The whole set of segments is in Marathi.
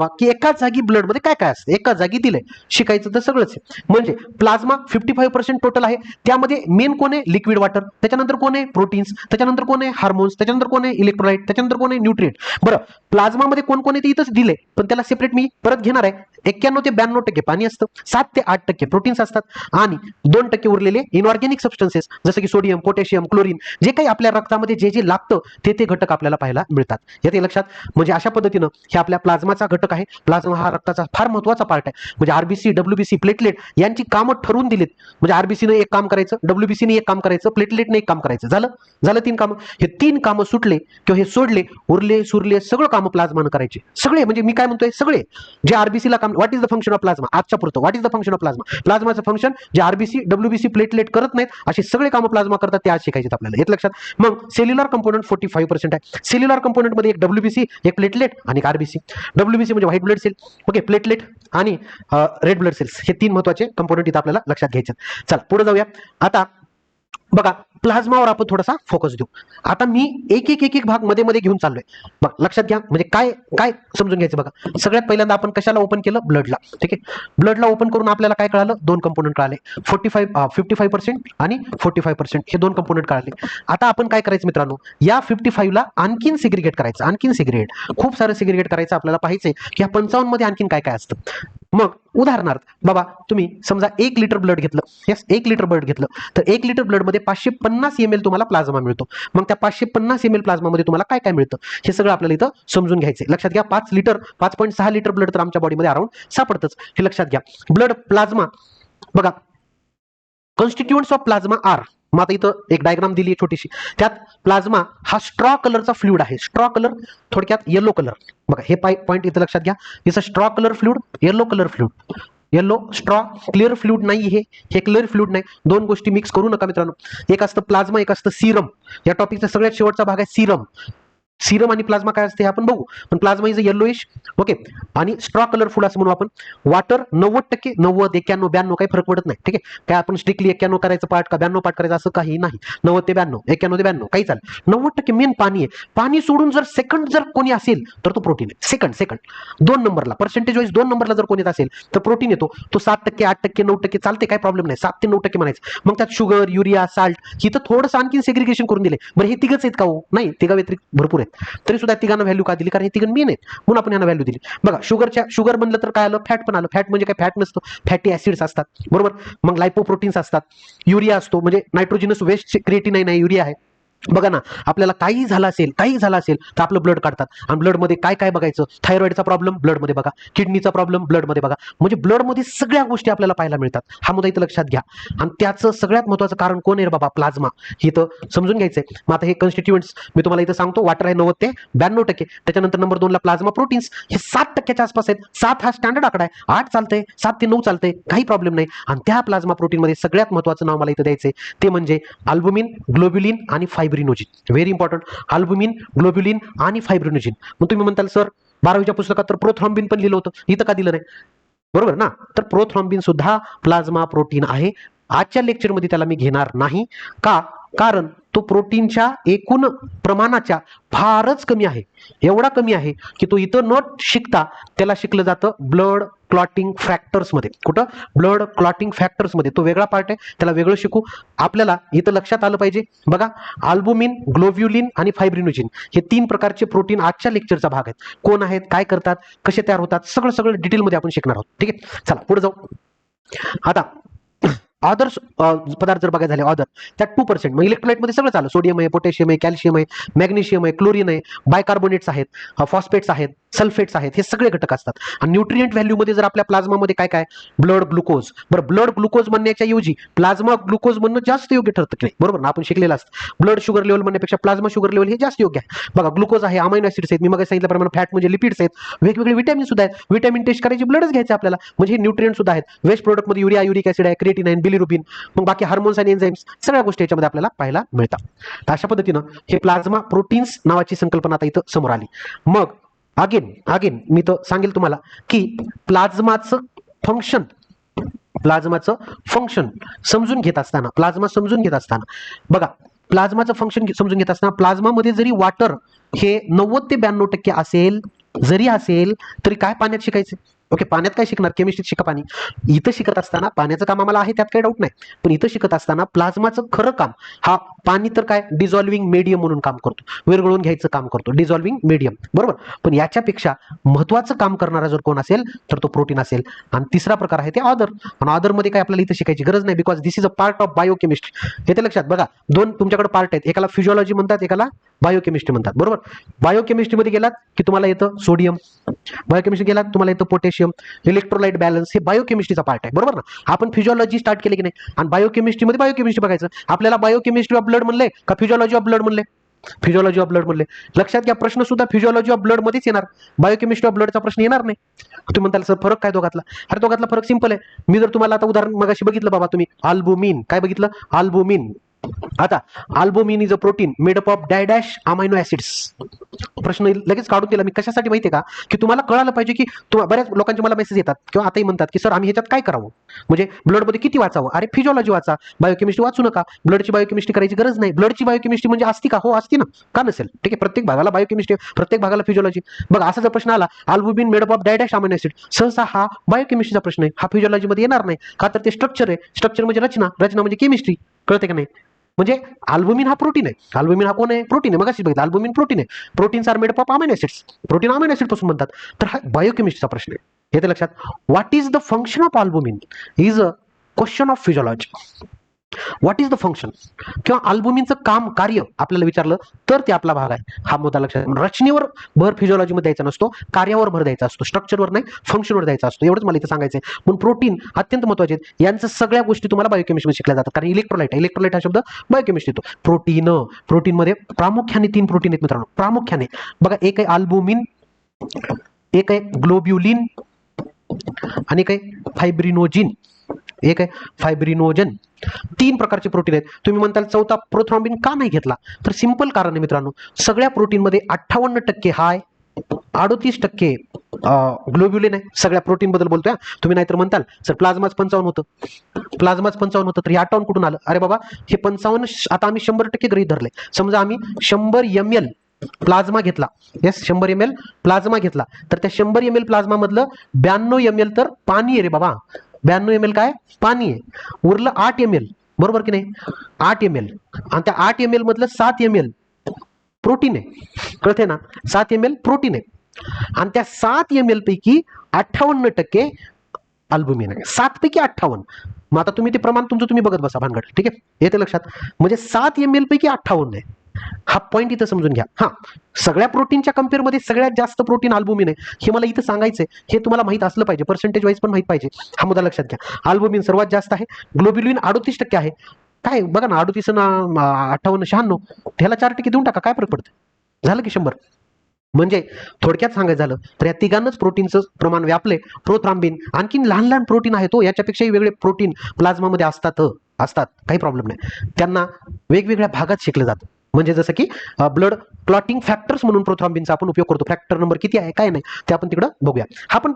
बाकी की एकाच जागी ब्लडमध्ये काय काय असतं? एकाच जागी दिलंय. शिकायचं तर सगळंच आहे. म्हणजे plasma fifty five percent total आहे. त्यामध्ये मेन कोण आहे? लिक्विड वॉटर त्याच्यानंतर कोण आहे? प्रोटीन्स त्याच्यानंतर कोण आहे? हार्मोन्स त्याच्यानंतर कोण आहे? इलेक्ट्रोलाइट त्याच्यानंतर कोण आहे? न्यूट्रिएंट बरं प्लाझ्मामध्ये कोण कोण आहे? ते इथंच दिले पण त्याला सेपरेट मी परत घेणार आहे. एक्क्याण्णव ते ब्याण्णव टक्के पाणी असतं. सात ते आठ टक्के प्रोटीन्स असतात. आणि दोन टक्के उरलेले इनऑर्गॅनिक सबस्टन्सेस जसं की सोडियम पोटॅशियम क्लोरीन जे काही आपल्या रक्तामध्ये जे जे लागतं ते ते घटक आपल्याला पाहायला मिळतात. येते लक्षात. म्हणजे अशा पद्धतीनं हे आपल्या प्लाझ्माचा घटक आहे. प्लाझ्मा हा रक्ताचा फार महत्त्वाचा पार्ट आहे. म्हणजे आरबीसी डब्ल्यूबीसी प्लेटलेट यांची कामं ठरवून दिलीत. म्हणजे आरबीसीने एक काम करायचं डब्ल्यूबीसीने एक काम करायचं प्लेटलेटने एक काम करायचं. झालं? झालं तीन कामं. हे तीन कामं सुटले किंवा हे सोडले उरले सुरले सगळं कामं प्लाझ्मानं करायचे. सगळे म्हणजे मी काय म्हणतोय? सगळे. जे आरबीसीला काम what is the function of plasma आजच्या पुरतं. What is the function of plasma प्लाझ्माचं function जे आरबीसी डब्ल्यूबीसी प्लेटलेट करत नाहीत असे सगळे कामं प्लाझ्मा करतात ते आज शिकायचे आपल्याला. येत लक्षात. मग cellular component forty five percent आहे सेल्युलर कंपोनंटमध्ये एक डब्ल्यूबीसी एक प्लेटलेट आणि आरबीसी डब्ल्यूबीसी म्हणजे white blood cell okay platelet आणि रेड ब्लड सेल्स हे तीन महत्त्वाचे कंपोनंट इथं आपल्याला लक्षात घ्यायचे चला पुढे जाऊया. आता बघा प्लाझ्मावर आपण थोडासा फोकस देऊ. आता मी एक एक एक एक भागमध्ये मध्ये घेऊन चाललोय. बघ लक्षात घ्या म्हणजे काय काय समजून घ्यायचं बघा. सगळ्यात पहिल्यांदा आपण कशाला ओपन केलं? ब्लडला ठीक आहे? ब्लडला ओपन करून आपल्याला काय कळालं? दोन कंपोनंट कळाले. Forty five fifty five percent आणि फोर्टी फाईव्ह पर्सेंट हे दोन कंपोनंट कळाले. आता आपण काय करायचं मित्रांनो? या फिफ्टी फाईव्हला आणखीन सिग्रिगेट करायचं आणखीन सिग्रिगेट खूप सारं सिग्रिगेट करायचं आपल्याला पाहिजे की या पंचावन्नमध्ये आणखीन काय काय असतं? मग उदाहरणार्थ बाबा तुम्ही समजा एक लिटर ब्लड घेतलं येस एक लिटर ब्लड घेतलं तर एक लिटर ब्लडमध्ये पाचशे पन्नास एम एल तुम्हाला प्लाझ्मा मिळतो. मग त्या पाचशे पन्नास एम एल प्लाझ्मामध्ये तुम्हाला काय काय मिळतं? हे सगळं आपल्याला इथं समजून घ्यायचं लक्षात घ्या पाच लिटर पाच पॉईंट सहा लिटर ब्लड तर आमच्या बॉडीमध्ये अराउंड सापडतंच. हे लक्षात घ्या. ब्लड प्लाझ्मा बघा कॉन्स्टिट्युएंट्स ऑफ प्लाझ्मा आर मग आता इथं एक डायग्राम दिली आहे छोटीशी. त्यात प्लाझ्मा हा स्ट्रॉ कलरचा फ्लुइड आहे. स्ट्रॉ कलर थोडक्यात येलो कलर बघा हे पाय पॉईंट इथं लक्षात घ्या. इथं straw colour fluid yellow colour fluid yellow straw clear fluid नाही हे. हे क्लिअर फ्लुइड नाही. दोन गोष्टी मिक्स करू नका मित्रांनो. एक असतं प्लाझ्मा एक असतं सिरम या टॉपिकचा सगळ्यात शेवटचा भाग आहे सिरम सिरम आणि प्लाझ्मा काय असते हे आपण बघू. पण plasma is a yellowish okay आणि स्ट्रॉ कलरफुल असं म्हणू आपण. वॉटर नव्वद टक्के नव्वद एक्क्याण्णव ब्याण्णव काही फरक पडत नाही ठीक आहे? काय आपण स्ट्रिक्टली एक्क्याण्णव करायचं पाठ का ब्याण्णव पाठ करायचं असं काही नाही. नव्वद ते ब्याण्णव एक्क्याण्णव ते ब्याण्णव काही चालेल. नव्वद टक्के मेन पाणी आहे. पाणी सोडून जर सेकंड जर कोणी असेल तर तो प्रोटीन आहे. सेकंड सेकंड दोन नंबरला पर्सेंटेज वाईज दोन नंबरला जर कोणी असेल तर प्रोटीन येतो. तो सात टक्के आठ टक्के नऊ टक्के चालते काय प्रॉब्लेम नाही. सात ते नऊ टक्के म्हणायचं. मग त्यात शुगर युरिया साल्ट इथं थोडंसं आणखी सेग्रिगेशन करून दिले बरं हे तिघच आहेत का हो? नाही तिघा व्यतिरिक्त भरपूर आहेत तरी सुद्धा तिघांना व्हॅल्यू का दिली? कारण हे तिघं मेन आहेत. म्हणून आपण यांना व्हॅल्यू दिली. बघा शुगरच्या शुगर बनलं तर काय आलं? फॅट पण आलं. फॅट म्हणजे काय? फॅट नसतं. फॅटी ऍसिड्स असतात. बरोबर? मग लायपोप्रोटीन्स असतात. युरिया असतो. म्हणजे नायट्रोजिनस वेस्ट क्रिएटिनाइन आहे. युरिया आहे. बघा ना आपल्याला काही झालं असेल काही झालं असेल तर आपलं ब्लड काढतात. आणि ब्लडमध्ये काय काय बघायचं? थायरॉईडचा प्रॉब्लेम ब्लडमध्ये बघा. किडनीचा प्रॉब्लेम ब्लडमध्ये बघा. म्हणजे ब्लडमध्ये सगळ्या गोष्टी आपल्याला पाहायला मिळतात. हा मुद्दा इथं लक्षात घ्या. आणि त्याचं सगळ्यात महत्त्वाचं कारण कोण आहे बाबा? प्लाझ्मा. हे इथं समजून घ्यायचंय. मग आता हे कॉन्स्टिट्युएंट्स मी तुम्हाला इथं सांगतो वाटर आहे नव्वद ते ब्याण्णव टक्के. त्याच्यानंतर नंबर दोनला प्लाझ्मा प्रोटीन्स हे सात टक्क्याच्या आसपास आहेत. सात हा स्टँडर्ड आकडा आहे. आठ चालतंय सात ते नऊ चालतंय. काही प्रॉब्लेम नाही. आणि त्या प्लाझ्मा प्रोटीनमध्ये सगळ्यात महत्त्वाचं नाव मला इथं द्यायचंय. ते म्हणजे अल्बुमिन ग्लोब्युलिन आणि fibrinogen very important albumin globulin आणि फायब्रिनोजिन मग तुम्ही म्हणताल सर बारावीच्या पुस्तकात तर प्रोथ्रॉम्बिन पण लिहिलं होतं. इथं का दिलं नाही? बरोबर ना? तर प्रोथ्रॉम्बिन सुद्धा प्लाझ्मा प्रोटीन आहे. आजच्या लेक्चरमध्ये त्याला मी घेणार नाही. का? कारण तो प्रोटीनच्या एकूण प्रमाणाच्या फारच कमी आहे. एवढा कमी आहे की तो इथं न शिकता त्याला शिकलं जातं ब्लड क्लॉटिंग फॅक्टर्समध्ये कुठं? ब्लड क्लॉटिंग फॅक्टर्समध्ये तो वेगळा पार्ट आहे. त्याला वेगळं शिकू. आपल्याला इथं लक्षात आलं पाहिजे. बघा आल्बुमिन ग्लोव्युलिन आणि फायब्रिनोजिन हे तीन प्रकारचे प्रोटीन आजच्या लेक्चरचा भाग आहेत. कोण आहेत? काय करतात? कसे तयार होतात? सगळं सगळं डिटेलमध्ये आपण शिकणार आहोत. ठीक आहे? चला पुढे जाऊ. आता अदर्स पदार्थ जर बघायला झाले ऑदर त्यात टू पर्सेंट मग इलेक्ट्रोलाइटमध्ये सगळं चालू. सोडियम आहे पोटॅशियम आहे कॅल्शियम आहे मॅग्नेशियम आहे क्लोरीन आहे बायकार्बोनेट्स आहेत फॉस्फेट्स आहेत सल्फेट्स आहेत हे सगळे घटक असतात. आणि न्यूट्रिएंट व्हॅल्यूमध्ये जर आपल्या प्लाझ्मामध्ये काय काय? ब्लड ग्लुकोज बरं ब्लड ग्लुकोज म्हणण्याच्या ऐवजी प्लाझ्मा ग्लुकोज म्हणणं जास्त योग्य ठरतं की नाही? बरोबर ना? आपण शिकलेलं असतं. ब्लड शुगर लेवल म्हणण्यापेक्षा प्लाझ्मा शुगर लेवल हे जास्त योग्य आहे. बघा ग्लुकोज आहे अमायनो ऍसिड्स आहेत. मी मग सांगितल्याप्रमाणे फॅट म्हणजे लिपिड्स आहेत. वेगवेगळे विटॅमिन सुद्धा आहेत. विटॅमिन टेस्ट करायची ब्लडच घ्यायचे आपल्याला. म्हणजे हे न्यूट्रिएंट सुद्धा आहेत. वेस्ट प्रोडक्टमध्ये युरिया युरिक ऍसिड आहे क्रिएटिनाइन बिलिरुबिन मग बाकी हार्मोन्स आणि एन्झाईम्स सगळ्या गोष्टी याच्यामध्ये आपल्याला पाहायला मिळतात. तर अशा पद्धतीनं हे प्लाझ्मा प्रोटीन्स नावाची संकल्पना आता इथं समोर आली. मग अगेन अगेन मी तर सांगेल तुम्हाला की प्लाझ्माचं फंक्शन प्लाझ्माचं फंक्शन समजून घेत असताना प्लाझ्मा समजून घेत असताना बघा प्लाझ्माचं फंक्शन समजून घेत असताना प्लाझ्मामध्ये जरी वॉटर हे नव्वद ते ब्याण्णव टक्के असेल जरी असेल तरी काय पाण्यात शिकायचं? ओके पाण्यात काय शिकणार? केमिस्ट्रीत शिका पाणी. इथं शिकत असताना पाण्याचं काम आम्हाला आहे त्यात काही डाऊट नाही. पण इथं शिकत असताना प्लाझ्माचं खरं काम हा पाणी तर काय? डिझॉल्विंग मीडियम म्हणून काम करतो. विरघळून घ्यायचं काम करतो. डिझॉल्विंग मीडियम बरोबर? पण याच्यापेक्षा महत्वाचं काम करणारा जर कोण असेल तर तो प्रोटीन असेल. आणि तिसरा प्रकार आहे ते ऑदर आणि ऑदरमध्ये काय आपल्याला इथं शिकायची गरज नाही because this is a part of biochemistry हे ते लक्षात बघा दोन तुमच्याकडे पार्ट आहेत. एकाला फिजिओलॉजी म्हणतात एकाला बायोकेमिस्ट्री म्हणतात. बरोबर? बायोकेमिस्ट्रीमध्ये गेलात की तुम्हाला येतं सोडियम बायोकेमिस्ट्री गेलात तुम्हाला येतं पोटॅशियम इलेक्ट्रोलाइट बॅलन्स हे बायोकेमिस्ट्रीचा पार्ट आहे. बरोबर ना? आपण फिजिओलॉजी स्टार्ट केली की नाही? आणि बायोकेमिस्ट्रीमध्ये बायोकेमिस्ट्री बघायचं. आपल्याला बायोकेमिस्ट्री ऑफ ब्लड म्हणले का फिजिओलॉजी ऑफ ब्लड म्हणले फिजिओलॉजी ऑफ ब्लड म्हणले लक्षात घ्या प्रश्न सुद्धा फिजिओलॉजी ऑफ ब्लड मध्येच येणार. बायोकेमिस्ट्री ऑफ ब्लडचा प्रश्न येणार नाही. तुम्ही म्हणताल सर फरक काय दोघातला? अरे दोघातला फरक सिंपल आहे. मी जर तुम्हाला आता उदाहरण मगाशी बघितलं बाबा तुम्ही. आल्बुमिन काय बघितलं? आल्बुमिन आता albumin is a protein made up of डायडॅश amino acids प्रश्न लगेच काढून दिला मी. कशासाठी माहितीये का? की तुम्हाला कळालं पाहिजे की तुम्हा बऱ्याच लोकांचे मला मेसेज येतात. किंवा आताही म्हणतात की सर आम्ही ह्याच्यात काय करावं? म्हणजे ब्लडमध्ये किती वाचावं? अरे फिजिओलॉजी वाचा. बायोकेमिस्ट्री वाचू नका. ब्लडची बायोकेमिस्ट्री करायची गरज नाही. ब्लडची बायोकेमिस्ट्री म्हणजे असती का? हो असती ना. का नसेल? ठीक आहे प्रत्येक भागाला बायोकेमिस्ट्री प्रत्येक भागाला फिजिओलॉजी बघा असा जर प्रश्न आला आल्बोमिन मेडअप ऑफ डायडॅश अमायनो ऍसिड सहसा हा बायोकेमिस्ट्रीचा प्रश्न आहे. हा फिजिओलॉजीमध्ये येणार नाही. का तर ते स्ट्रक्चर आहे. स्ट्रक्चर म्हणजे रचना. रचना म्हणजे केमिस्ट्री कळते का नाही? म्हणजे अल्बुमिन हा प्रोटीन आहे. अल्बुमिन हा कोण आहे? प्रोटीन आहे. मग बघितलं अल्बुमिन प्रोटीन आहे. Proteins are made of amino acids protein amino ऍसिडपासून म्हणतात तर हा बायोकेमिस्ट्रीचा प्रश्न आहे. हे तर लक्षात. What is the function of albumin is a question of physiology what is the function किंवा अल्बुमिनचं काम कार्य आपल्याला विचारलं तर ते आपला भाग आहे. हा मुद्दा लक्षात रचनेवर भर फिजिओलॉजीमध्ये द्यायचा नसतो कार्यावर भर द्यायचा असतो स्ट्रक्चरवर नाही फंक्शनवर द्यायचा असतो. एवढंच मला इथं सांगायचं आहे पण प्रोटीन अत्यंत महत्त्वाचे आहेत. यांचं सगळ्या गोष्टी तुम्हाला बायोकेमिस्ट्री शिकल्या जातात. कारण इलेक्ट्रोलाइट इलेक्ट्रोलाइट हा शब्द बायोकेमिस्ट्री येतो. प्रोटीन प्रोटीनमध्ये प्रामुख्याने तीन प्रोटीन आहेत मित्रांनो. प्रामुख्याने. बघा एक आहे अल्बुमिन एक आहे ग्लोब्युलिन आणि एक आहे फायब्रिनोजिन एक आहे फायब्रिनोजन तीन प्रकारचे प्रोटीन आहेत. तुम्ही म्हणताल चौथा प्रोथ्रॉम्बिन का नाही घेतला? तर सिंपल कारण आहे मित्रांनो. सगळ्या प्रोटीनमध्ये अठ्ठावन्न टक्के हाय अडोतीस टक्के ग्लोब्युलिन आहे. सगळ्या प्रोटीन बद्दल बोलतोय तुम्ही नाहीतर म्हणताल सर प्लाझ्माच पंचावन्न होतं. प्लाझ्माच पंचावन्न होतं. तर हे अठ्ठावन्न कुठून आलं? अरे बाबा हे पंचावन्न आता आम्ही शंभर टक्के गृहित धरले समजा आम्ही शंभर एम एल प्लाझ्मा घेतला. येस शंभर एम एल प्लाझ्मा घेतला. तर त्या शंभर एम एल प्लाझ्मामधलं ब्याण्णव एम एल तर पाणी आहे रे बाबा. ब्याण्णव एम एल काय? पाणी आहे. उरलं आठ एम एल बरोबर की नाही? आठ एम एल आणि त्या आठ एम एल मधलं सात एम एल प्रोटीन आहे. कळते ना? सात एम एल प्रोटीन आहे. आणि त्या सात एम एल पैकी अठ्ठावन्न टक्के अल्बुमिन आहे. सात पैकी अठ्ठावन्न. मग आता तुम्ही ते प्रमाण तुमचं तुम्ही बघत बसा भानगड. ठीक आहे? येते लक्षात. म्हणजे सात एम एल पैकी अठ्ठावन्न आहे. हा पॉईंट इथं समजून घ्या. हा सगळ्या प्रोटीनच्या कम्पेअरमध्ये सगळ्यात जास्त प्रोटीन अल्बुमिन आहे. हे मला इथं सांगायचंय. हे तुम्हाला माहीत असलं पाहिजे. पर्सेंटेज वाईज पण माहीत पाहिजे. हा मुद्दा लक्षात घ्या. अल्बुमिन सर्वात जास्त आहे. ग्लोबिलिन अडोतीस टक्के आहे. काय? बघा ना अडोतीस ना अठ्ठावन्न शहाण्णव. त्याला चार टक्के देऊन टाका. काय फरक पडतं झालं की शंभर? म्हणजे थोडक्यात सांगायचं झालं तर या तिघांनाच प्रोटीनचं प्रमाण व्यापले प्रोथ्राम्बिन आणखीन लहान लहान प्रोटीन आहे तो हो. याच्यापेक्षाही वेगळे प्रोटीन प्लाझ्मामध्ये असतात असतात. काही प्रॉब्लेम नाही. त्यांना वेगवेगळ्या भागात शिकलं जातं. म्हणजे जसं की ब्लड क्लॉटिंग फॅक्टर्स म्हणून प्रोथ्रॉम्बिनचा आपण उपयोग करतो. फॅक्टर नंबर किती आहे काय नाही ते आपण तिकडं बघूया. हा पण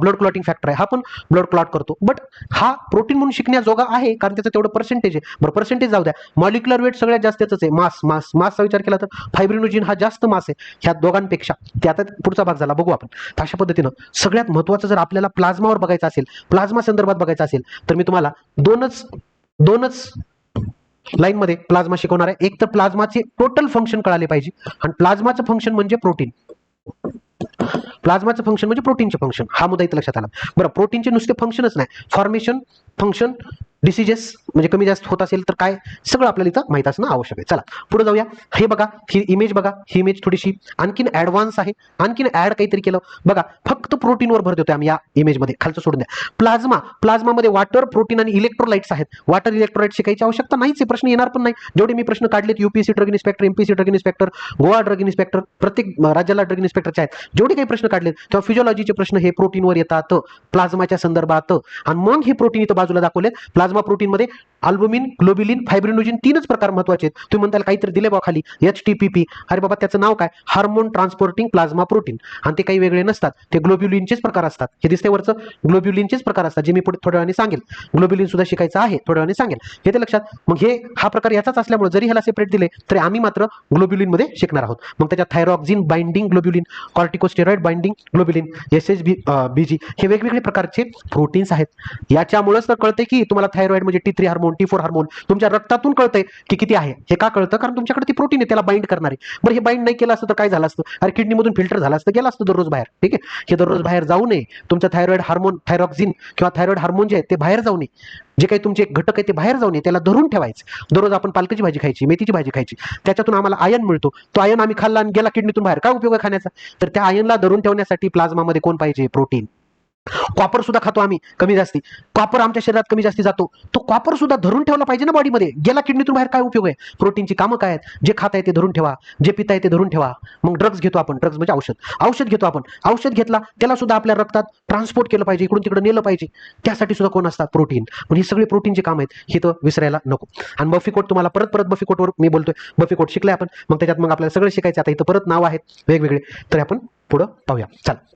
ब्लड क्लॉटिंग फॅक्टर आहे. हा पण ब्लड क्लॉट करतो. बट हा प्रोटीन म्हणून शिकण्याजोगा आहे कारण त्याचं तेवढं पर्सेंटेज आहे. बरं पर्सेंटेज जाऊ द्या. मॉलिक्युलर वेट सगळ्यात जास्त त्याच आहे मास मास मासचा विचार केला तर फायब्रिनोजिन हा जास्त मास आहे. ह्या दोघांपेक्षा. ते आता पुढचा भाग झाला. बघू आपण. अशा पद्धतीनं सगळ्यात महत्त्वाचं जर आपल्याला प्लाझ्मावर बघायचं असेल प्लाझ्मा संदर्भात बघायचं असेल तर मी तुम्हाला दोनच दोनच लाईन मध्ये प्लाझ्मा शिकवणार आहे. एक तर प्लाझ्माचे टोटल फंक्शन कळाले पाहिजे. आणि प्लाझ्माचं फंक्शन म्हणजे प्रोटीन प्लाझ्माचं फंक्शन म्हणजे प्रोटीनचे फंक्शन हा मुद्दा इथं लक्षात आला. बरं प्रोटीनचे नुसते फंक्शनच नाही. फॉर्मेशन फंक्शन डिसिजेस म्हणजे कमी जास्त होत असेल तर काय? सगळं आपल्याला इथं माहीत असणं आवश्यक आहे. चला पुढे जाऊया. हे बघा ही इमेज बघा ही इमेज थोडीशी आणखीन ऍडव्हान्स आहे. आणखीन ऍड काहीतरी केलं. बघा फक्त प्रोटीनवर भर देतोय आम्ही या इमेजमध्ये खालचं सोडून द्या. प्लाझ्मा प्लाझ्मामध्ये वॉटर प्रोटीन आणि इलेक्ट्रोलाइट्स आहेत. वॉटर इलेक्ट्रोलाइट शिकायची आवश्यकता नाहीच आहे. प्रश्न येणार पण नाही. जेवढे मी प्रश्न काढलेत UPSC drug inspector MPC drug inspector Goa drug inspector प्रत्येक राज्याला ड्रग इन्स्पेक्टरचे आहेत. जेवढे काही प्रश्न काढलेत तेव्हा फिजिओलॉजीचे प्रश्न हे प्रोटीनवर येतात प्लाझ्माच्या संदर्भात. आणि मग हे प्रोटीन इथं बाजूला दाखवलेत. प्लाझ्मा प्लाझ्मा प्रोटीनमध्ये अल्बुमिन ग्लोबिलिन फायब्रिनोजिन तीनच प्रकार महत्त्वाचे आहेत. तुम्ही म्हणताल काहीतरी दिले बा खाली. एच टी पी पी अरे बाबा त्याचं नाव काय? हार्मोन ट्रान्सपोर्टिंग प्लाझ्मा प्रोटीन आणि ते काही वेगळे नसतात. ते ग्लोब्युलिनचेच प्रकार असतात. हे दिसते वरचं. ग्लोब्युलिनचेच प्रकार असतात जे मी पुढे थोड्या वेळाने सांगेल. ग्लोब्युलिन सुद्धा शिकायचं आहे थोड्या वेळाने सांगेल. हे ते लक्षात. मग हे हा प्रकार याचाच असल्यामुळे जरी ह्याला सेपरेट दिले तरी आम्ही मात्र ग्लोब्युलिनमध्ये शिकणार आहोत. मग त्याच्यात thyroxine binding globulin corticosteroid binding globulin S S B BG हे वेगवेगळे प्रकारचे प्रोटीन्स आहेत. याच्यामुळेच तर कळते की तुम्हाला थायरॉइड म्हणजे T three hormone T four hormone तुमच्या रक्तातून कळतंय की किती आहे. हे का कळतं? कारण तुमच्याकडे ती प्रोटीन आहे त्याला बाइंड करणारे. बरं हे बाइंड नाही केलं असतं तर काय झालं असतं? अरे किडनीमधून फिल्टर झालं असतं गेलं असतं दररोज बाहेर. ठीक आहे? हे दररोज बाहेर जाऊ नये. तुमचं थायरॉइड हार्मोन थायरॉक्झिन किंवा थायरॉइड हार्मोन जे आहे ते बाहेर जाऊ नये. जे काही तुमचे घटक आहे ते बाहेर जाऊ नये. त्याला धरून ठेवायचं. दररोज आपण पालकाची भाजी खायची मेथीची भाजी खायची. त्याच्यातून आम्हाला आयन मिळतो. तो आयन आम्ही खाल्ला आणि गेला किडनीतून बाहेर. काय उपयोग आहे खाण्याचा? तर त्या आयनला धरून ठेवण्यासाठी प्लाझ्मामध्ये कोण पाहिजे? प्रोटीन कॉपर सुद्धा खातो आम्ही कमी जास्ती. कॉपर आमच्या शरीरात कमी जास्ती जातो. तो कॉपर सुद्धा धरून ठेवला पाहिजे ना बॉडीमध्ये गेला किडनीतून बाहेर काय उपयोग आहे? प्रोटीनची कामं काय आहेत? जे खाता ते धरून ठेवा. जे पिताय ते धरून ठेवा. मग ड्रग्ज घेतो आपण. ड्रग्ज म्हणजे औषध. औषध घेतो आपण. औषध घेतला त्याला सुद्धा आपल्या रक्तात ट्रान्सपोर्ट केलं पाहिजे. इकडून तिकडे नेलं पाहिजे. त्यासाठी सुद्धा कोण असतात? प्रोटीन पण ही सगळी प्रोटीनचे काम आहेत. हे तर विसरायला नको. आणि बफिकोट तुम्हाला परत परत बफिकोटवर मी बोलतोय. बफिकोट शिकलाय शिकले आपण. मग त्याच्यात मग आपल्याला सगळं शिकायचं आता इथं परत नाव आहेत वेगवेगळे. तर आपण पुढं पाहूया. चला.